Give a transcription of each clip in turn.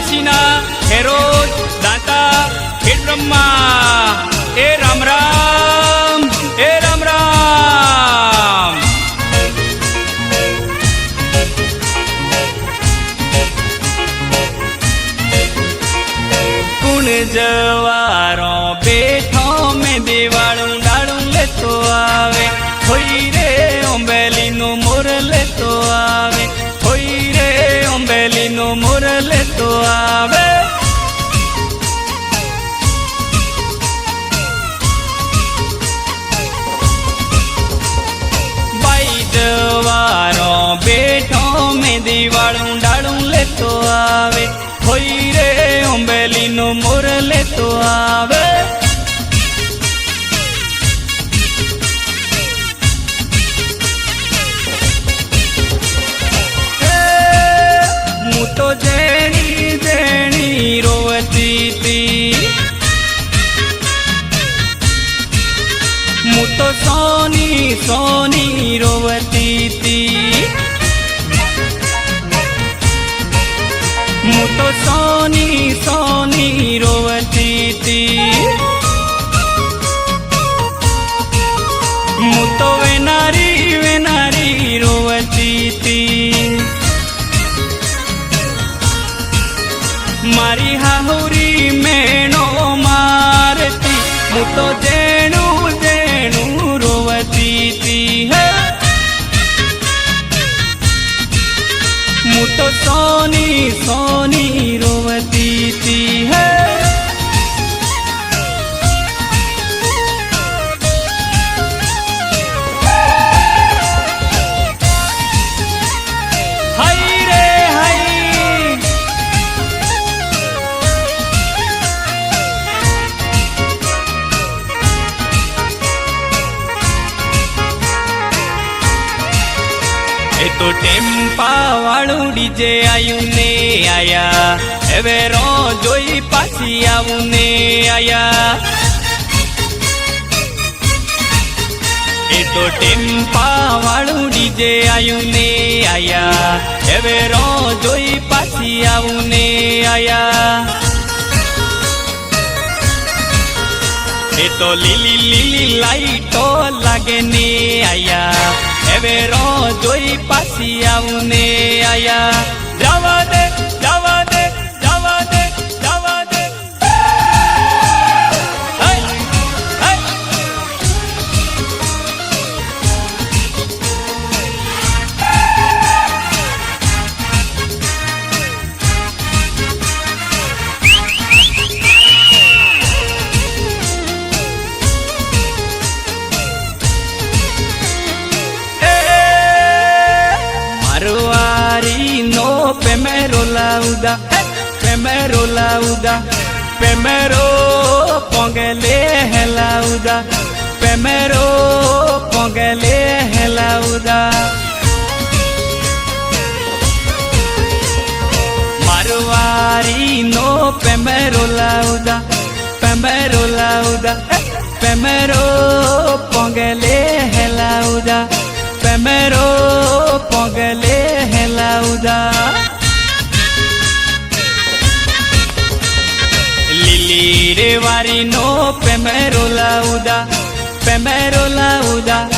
હેરોજ દાતા ખેડ બ્રહ્મા એ રામ રામ એ રામ રામ. કુણ જવારો બેઠો મેં દેવાળું ડાળું લેતો આવે, હોય રે ઓંબેલીનું મોર લેતો આવે, હોય રે ઓંબેલીનું મોર લેતો આવે બાઈ બેઠો મેં દિવાળું ડાળું લેતો આવે હોય રે ઓંબેલીનું મોર લેતો આવે હું તો સોની સોની રોવતી તી હું તો વેનારી વેનારી રોવતી તી મારી હાહુરી હું તો સોની સોની રોવતી હૈ. ટેમ્પા વાળું ડીજે આયું ને આયા. હવે રો જોઈ પાછી આવું ને આયા. એ તો ટેમ્પા વાળું ડીજે આયું ને આયા. હવે રો જોઈ પાછી આવું ને આયા. એ તો લીલી લીલી લાઈટો લાગે ને આયા. હવે રો જોઈ પાછી આવું ને આયા. Lauda, eh, primero lauda, primero póngale lauda, primero póngale lauda. Maruari no primero lauda, primero lauda, eh, primero póngale lauda, primero વારીનો પેમેરો લાઉદા પેમેરો લાઉદા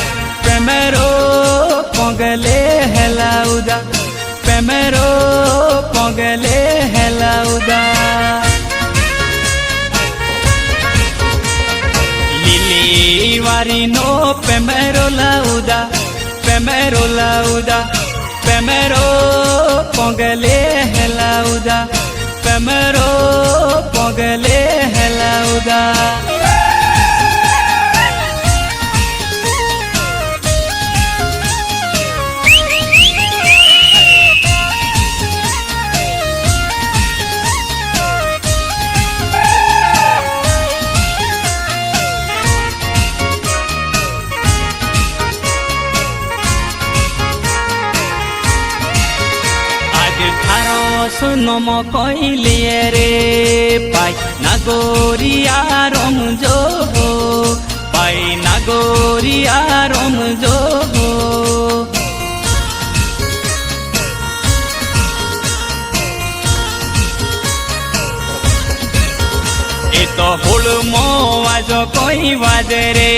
પેમેરો પોંગલે હેલાઉદા પેમેરો પોંગલે હેલાઉદા લીલી વારીનો પેમેરો લાઉદા પેમેરો લાઉદા પેમેરો પોંગલે હેલાઉદા પેમેરો પોંગલે હેલાઉદા সুনম কইলে রে পাই নাগরিয়া রম যোগ, পাই নাগরিয়া রম যোগ। তো হুল মাজ কই বাজে রে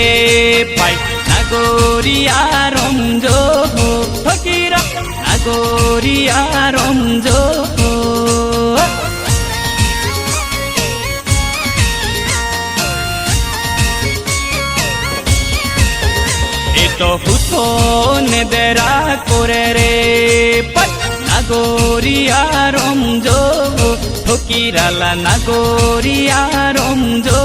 পাই নাগরিয়া রম যোগ, ফকিরা নাগরিয়া রম যোগ। ને દેરા કોરે રે. પટ નાગોરિયા રમજો, ફકીરાલા નાગોરિયા રમજો.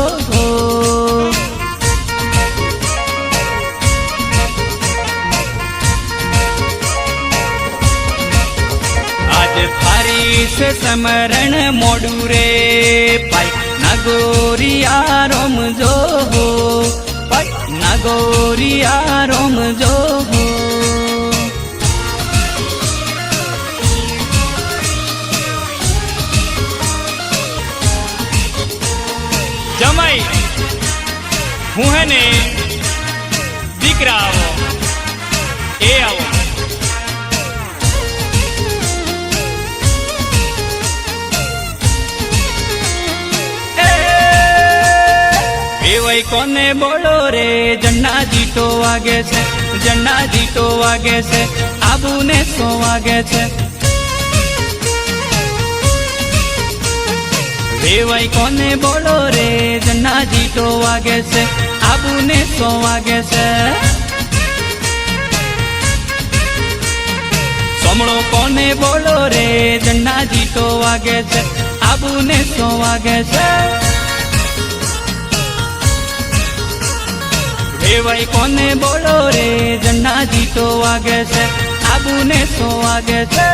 આજ થારી છે સમરણ મોડું રે. પાઈ નાગોરિયા રમજો. પાઈ નાગોરિયા રમજો જમાઈ હું હે ને એવઈ કોને બોલો રે? જન્ના જીતો વાગે છે જન્ના જીતો વાગે છે આબુ ને સો વાગે છે? એવઈ કોને બોલો રે? જન્ના જીતો વાગે છે આબુ ને સો વાગે છે? સમળો કોને બોલો રે? જન્ના જીતો વાગે છે આબુ ને સો વાગે છે? વેવાઈ કોને બોલો રે? જન્ના જીતો વાગે છે આબુ ને સો વાગે છે.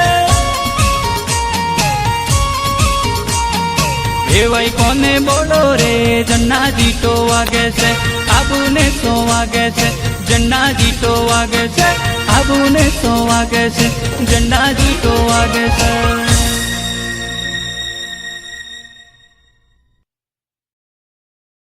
કહેવાય કોને બોલો રે? જન્ના જીતો વાગે છે આબુ ને સો વાગે છે જન્ના જીતો વાગે છે આબુ ને સો વાગે છે જન્ના જીતો વાગે છે.